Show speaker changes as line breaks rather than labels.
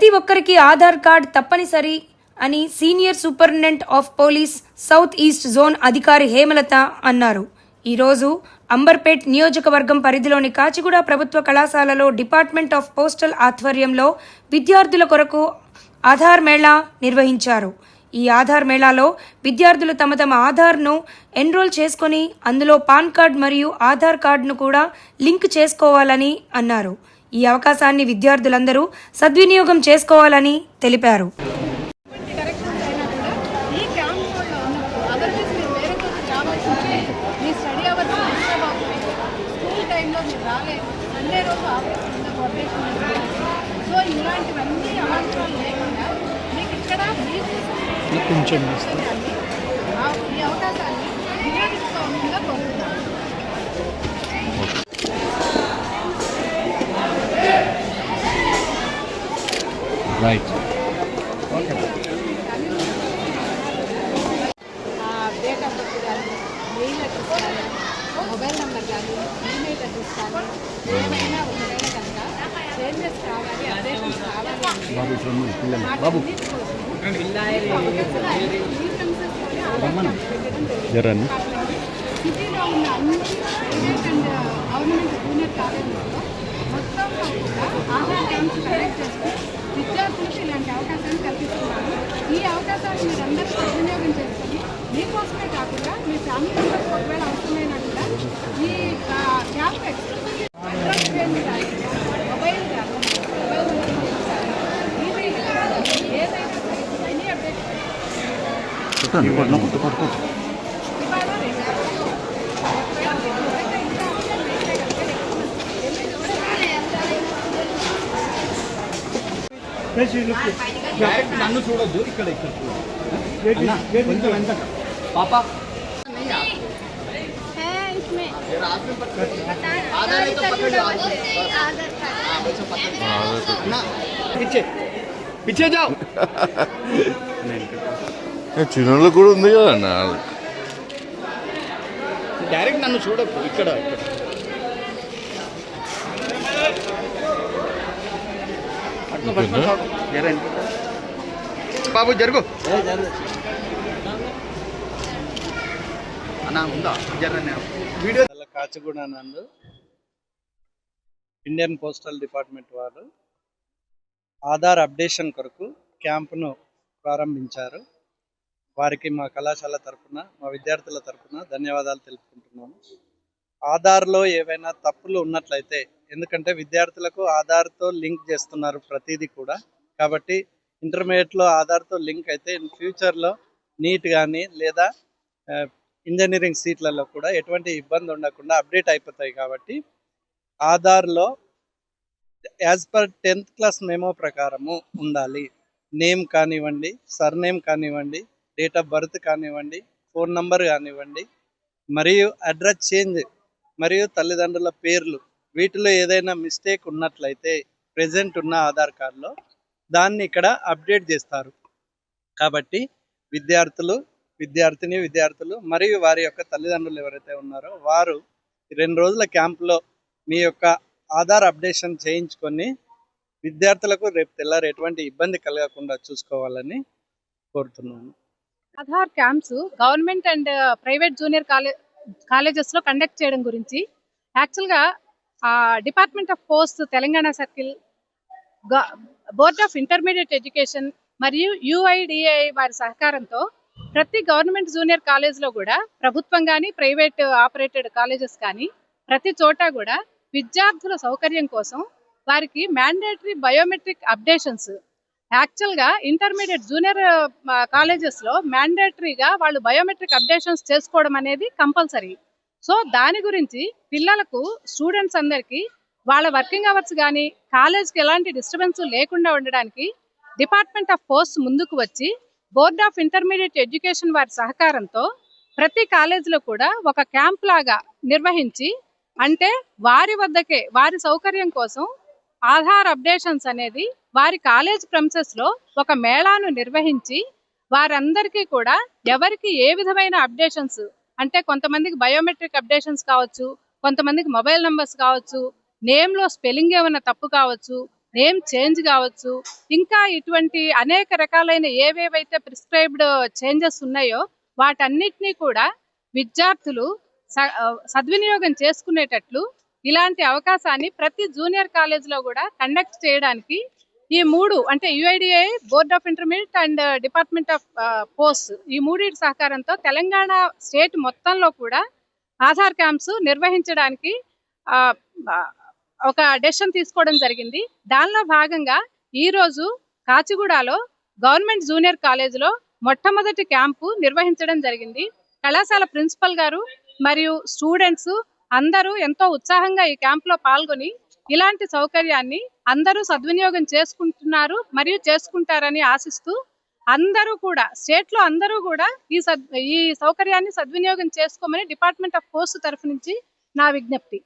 ప్రతి ఒక్కరికి ఆధార్ కార్డ్ తప్పనిసరి అని senior superintendent of police south east zone అధికారి హేమలత అన్నారు. ఈరోజు అంబర్పేట్ నియోజకవర్గం పరిధిలోని కాచిగూడ ప్రభుత్వ కళాశాలలో డిపార్ట్మెంట్ ఆఫ్ పోస్టల్ ఆధ్వర్యంలో విద్యార్థుల కొరకు ఆధార్ మేళా నిర్వహించారు. ఈ ఆధార్ మేళాలో విద్యార్థులు తమ తమ ఆధార్ను ఎన్రోల్ చేసుకొని అందులో పాన్ కార్డ్ మరియు ఆధార్ కార్డును కూడా లింక్ చేసుకోవాలని అన్నారు. ఈ అవకాశాన్ని విద్యార్థులందరూ సద్వినియోగం చేసుకోవాలని తెలిపారు.
కొంచెం
వినియోగించుకోవాలని కోరుతున్నాను
రైట్
డేట్ ఆఫ్ బర్త్ కానీ మెయిల్ అడ్రస్ కానీ మొబైల్ నెంబర్ కానీ ఈమెయిల్ అడ్రస్ కానీ ఏమైనా ఒకవేళ కనుక చేంజెస్ కావాలి అప్డేషన్స్ కావాలి అంటే
బాబు ఇట్లా ఉంది పిల్లలు బాబు జరన్ని
సిటీలో ఉన్న అన్ని ప్రైవేట్ అండ్ గవర్నమెంట్ జూనియర్ కాలేజీలలో మొత్తం కూడా ఆధార్ క్యాంప్స్ కండక్ట్ చేస్తూ విద్యార్థులకు ఇలాంటి అవకాశాన్ని కల్పిస్తున్నారు. ఈ అవకాశాన్ని మీరందరూ సద్వినియోగం చేసుకొని మీకోసమే కాకుండా మీ ఫ్యామిలీ మెంబర్స్ ఒకవేళ అవసరమైనా కూడా ఈ క్యాంప్ మొబైల్ ఏదైనా ఎనీ అప్డేట్
డైరెక్ట్ నన్ను చూడొద్దు ఇక్కడ ఇక్కడ చూడొద్దు పాప.
చిన్నోళ్ళకు కూడా ఉంది కదా
డైరెక్ట్ నన్ను చూడకు ఇక్కడ ఇక్కడ. బాబు జరుగు. అన్న ఉందా? వీడియో
కాచిగూడ నందు ఇండియన్ పోస్టల్ డిపార్ట్మెంట్ వారు ఆధార్ అప్డేషన్ కొరకు క్యాంపును ప్రారంభించారు. వారికి మా కళాశాల తరపున మా విద్యార్థుల తరపున ధన్యవాదాలు తెలుపుకుంటున్నాము ఆధార్లో ఏవైనా తప్పులు ఉన్నట్లయితే ఎందుకంటే విద్యార్థులకు ఆధార్తో లింక్ చేస్తున్నారు ప్రతిదీ కూడా. కాబట్టి ఇంటర్మీడియట్లో ఆధార్తో లింక్ అయితే ఇన్ ఫ్యూచర్లో నీట్ కానీ లేదా ఇంజనీరింగ్ సీట్లలో కూడా ఎటువంటి ఇబ్బంది ఉండకుండా అప్డేట్ అయిపోతాయి కాబట్టి ఆధార్లో as per tenth class memo ప్రకారము ఉండాలి. నేమ్ కానివ్వండి సర్నేమ్ కానివ్వండి డేట్ ఆఫ్ బర్త్ కానివ్వండి ఫోన్ నంబర్ కానివ్వండి మరియు అడ్రస్ చేంజ్ మరియు తల్లిదండ్రుల పేర్లు వీటిలో ఏదైనా మిస్టేక్ ఉన్నట్లయితే ప్రజెంట్ ఉన్న ఆధార్ కార్డులో దాన్ని ఇక్కడ అప్డేట్ చేస్తారు. కాబట్టి విద్యార్థులు విద్యార్థిని విద్యార్థులు మరియు వారి యొక్క తల్లిదండ్రులు ఎవరైతే ఉన్నారో వారు రెండు రోజుల క్యాంపులో మీ యొక్క ఆధార్ అప్డేషన్ చేయించుకొని విద్యార్థులకు రేపు తెల్లారు ఎటువంటి ఇబ్బంది కలగకుండా చూసుకోవాలని కోరుతున్నాను.
Aadhaar camps government and private junior college కాలేజెస్లో కండక్ట్ చేయడం గురించి యాక్చువల్గా department of post Telangana circle board of intermediate education మరియు యుఐడిఐ వారి సహకారంతో ప్రతి గవర్నమెంట్ జూనియర్ కాలేజ్లో కూడా ప్రభుత్వం కానీ ప్రైవేట్ ఆపరేటెడ్ కాలేజెస్ కానీ ప్రతి చోట కూడా విద్యార్థుల సౌకర్యం కోసం వారికి మ్యాండేటరీ బయోమెట్రిక్ అప్డేషన్స్ యాక్చువల్గా ఇంటర్మీడియట్ జూనియర్ కాలేజెస్లో మ్యాండేటరీగా వాళ్ళు బయోమెట్రిక్ అప్డేషన్స్ చేసుకోవడం అనేది కంపల్సరీ. సో దాని గురించి పిల్లలకు స్టూడెంట్స్ అందరికీ వాళ్ళ వర్కింగ్ అవర్స్ కానీ కాలేజ్కి ఎలాంటి డిస్టర్బెన్స్ లేకుండా ఉండడానికి డిపార్ట్మెంట్ ఆఫ్ పోస్ట్ ముందుకు వచ్చి బోర్డ్ ఆఫ్ ఇంటర్మీడియట్ ఎడ్యుకేషన్ వారి సహకారంతో ప్రతి కాలేజీలో కూడా ఒక క్యాంప్ లాగా నిర్వహించి అంటే వారి వద్దకే వారి సౌకర్యం కోసం ఆధార్ అప్డేషన్స్ అనేది వారి కాలేజ్ ప్రమిసెస్లో ఒక మేళాను నిర్వహించి వారందరికీ కూడా ఎవరికి ఏ విధమైన అప్డేషన్స్ అంటే కొంతమందికి బయోమెట్రిక్ అప్డేషన్స్ కావచ్చు కొంతమందికి మొబైల్ నంబర్స్ కావచ్చు నేమ్లో స్పెల్లింగ్ ఏమైనా తప్పు కావచ్చు నేమ్ చేంజ్ కావచ్చు ఇంకా ఇటువంటి అనేక రకాలైన ఏవేవైతే ప్రిస్క్రైబ్డ్ చేంజెస్ ఉన్నాయో వాటన్నిటినీ కూడా విద్యార్థులు స- సద్వినియోగం చేసుకునేటట్లు ఇలాంటి అవకాశాన్ని ప్రతి జూనియర్ కాలేజ్లో కూడా కండక్ట్ చేయడానికి ఈ మూడు అంటే UIDAI board of intermediate and department of post ఈ మూడింటి సహకారంతో తెలంగాణ స్టేట్ మొత్తంలో కూడా ఆధార్ క్యాంప్స్ నిర్వహించడానికి ఒక డెసిషన్ తీసుకోవడం జరిగింది. దానిలో భాగంగా ఈ రోజు కాచిగూడలో గవర్నమెంట్ జూనియర్ కాలేజీలో మొట్టమొదటి క్యాంపు నిర్వహించడం జరిగింది. కళాశాల ప్రిన్సిపల్ గారు మరియు స్టూడెంట్స్ అందరూ ఎంతో ఉత్సాహంగా ఈ క్యాంప్లో పాల్గొని ఇలాంటి సౌకర్యాన్ని అందరూ సద్వినియోగం చేసుకుంటున్నారు మరియు చేసుకుంటారని ఆశిస్తూ అందరూ కూడా స్టేట్లో అందరూ కూడా ఈ సద్ ఈ సౌకర్యాన్ని సద్వినియోగం చేసుకోమని డిపార్ట్మెంట్ ఆఫ్ పోస్ట్ తరఫు నుంచి నా విజ్ఞప్తి.